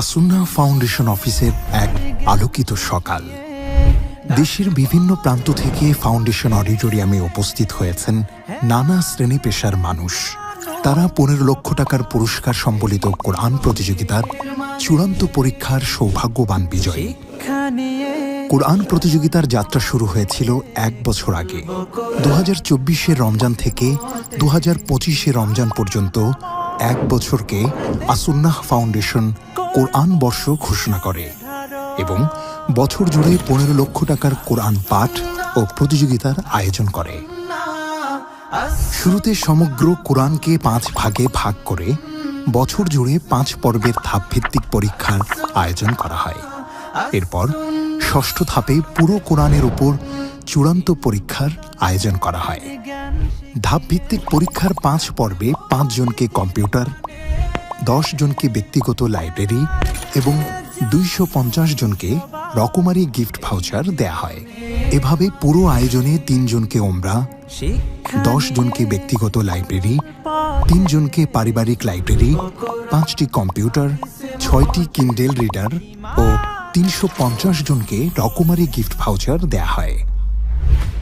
As-Sunnah foundation অফিসের এক আলোকিত সকাল। দেশের বিভিন্ন প্রান্ত থেকে ফাউন্ডেশন অডিটোরিয়ামে উপস্থিত হয়েছেন নানা শ্রেণি পেশার মানুষ। তারা পনেরো লক্ষ টাকার পুরস্কার সম্বলিত কোরআন প্রতিযোগিতার চূড়ান্ত পরীক্ষার সৌভাগ্যবান বিজয়ী। কোরআন প্রতিযোগিতার যাত্রা শুরু হয়েছিল এক বছর আগে। দু হাজার রমজান থেকে দু হাজার পঁচিশে রমজান পর্যন্ত এক বছরকে আসুন্নাহ ফাউন্ডেশন কোরআন বর্ষ ঘোষণা করে এবং বছর জুড়ে পনেরো লক্ষ টাকার কোরআন পাঠ ও প্রতিযোগিতার আয়োজন করে। শুরুতে সমগ্র কোরআনকে পাঁচ ভাগে ভাগ করে বছর জুড়ে পাঁচ পর্বের ধাপভিত্তিক পরীক্ষার আয়োজন করা হয়। এরপর ষষ্ঠ ধাপে পুরো কোরআনের উপর চূড়ান্ত পরীক্ষার আয়োজন করা হয়। ধাপভিত্তিক পরীক্ষার পাঁচ পর্বে পাঁচজনকে কম্পিউটার দশ জনকে ব্যক্তিগত লাইব্রেরি এবং দুইশো পঞ্চাশ জনকে রকমারি গিফট ভাউচার দেয়া হয়। এভাবে পুরো আয়োজনে তিনজনকে ওমরা, দশ জনকে ব্যক্তিগত লাইব্রেরি তিনজনকে পারিবারিক লাইব্রেরি, পাঁচটি কম্পিউটার, ছয়টি কিন্ডেল রিডার ও তিনশো পঞ্চাশ জনকে রকমারি গিফট ভাউচার দেয়া হয়।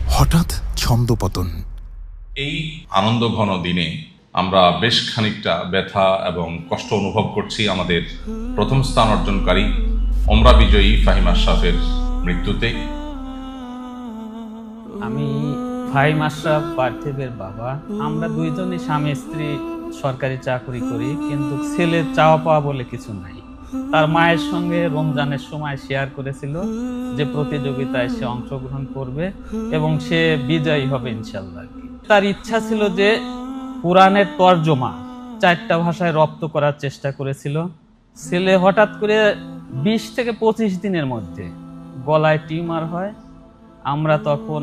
হঠাৎ ছন্দপতন এই আনন্দঘন দিনে আমরা বেশ খানিকটা ব্যথা এবং কষ্ট অনুভব করছি আমাদের প্রথম স্থান অর্জনকারী ওমরা বিজয়ী ফাহিম আশরাফের মৃত্যুতে। আমি ফাহিম আশরাফ, পার্থিবের বাবা। আমরা দুইজনই স্বামী, স্ত্রী, সরকারি চাকরি করি, কিন্তু ছেলের চাওয়া পাওয়া বলে কিছু নাই। তার মায়ের সঙ্গে রমজানের সময় শেয়ার করেছিল যে প্রতিযোগিতায় সে অংশগ্রহণ করবে এবং সে বিজয়ী হবে ইনশাল্লাহ তার ইচ্ছা ছিল যে কোরআনের তর্জমা চারটা ভাষায় রপ্ত করার চেষ্টা করেছিল। ছেলে হঠাৎ করে বিশ থেকে পঁচিশ দিনের মধ্যে গলায় টিউমার হয়। আমরা তখন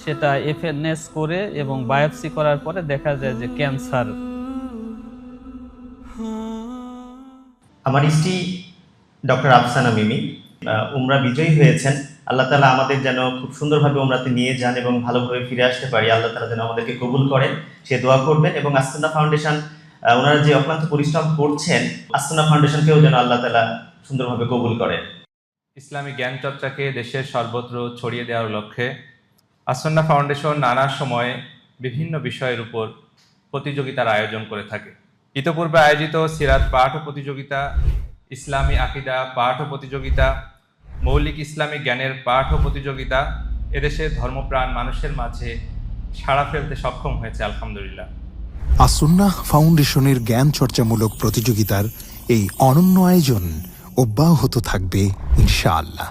সেটা এফএনএস করে এবং বায়োপসি করার পরে দেখা যায় যে ক্যান্সার। আমার স্ত্রী ডক্টর আফসানা মিমি। উমরা বিজয়ী হয়েছেন। আল্লাহ তালা আমাদের যেন খুব সুন্দরভাবে উমরাতে নিয়ে যান এবং ভালোভাবে ফিরে আসতে পারি। আল্লাহ তালা যেন আমাদেরকে কবুল করেন, সে দোয়া করবেন এবং আস্তানা ফাউন্ডেশন ওনারা যে অক্লান্ত পরিশ্রম করছেন আস্তানা ফাউন্ডেশনকেও যেন আল্লাহ তালা সুন্দরভাবে কবুল করেন। ইসলামী জ্ঞান চর্চাকে দেশের সর্বত্র ছড়িয়ে দেওয়ার লক্ষ্যে আসন্না ফাউন্ডেশন নানা সময়ে বিভিন্ন বিষয়ের উপর প্রতিযোগিতার আয়োজন করে থাকে। ইতপূর্বে আয়োজিত সিরাত পাঠ প্রতিযোগিতা ইসলামী আকিদা, পাঠ প্রতিযোগিতা, মৌলিক ইসলামী জ্ঞানের পাঠ প্রতিযোগিতা, এদেশে ধর্মপ্রাণ মানুষের মাঝে সাড়া ফেলতে সক্ষম হয়েছে, আলহামদুলিল্লাহ। আসুন্না ফাউন্ডেশনের জ্ঞান চর্চামূলক প্রতিযোগিতার এই অনন্য আয়োজন অব্যাহত থাকবে, ইনশাআল্লাহ।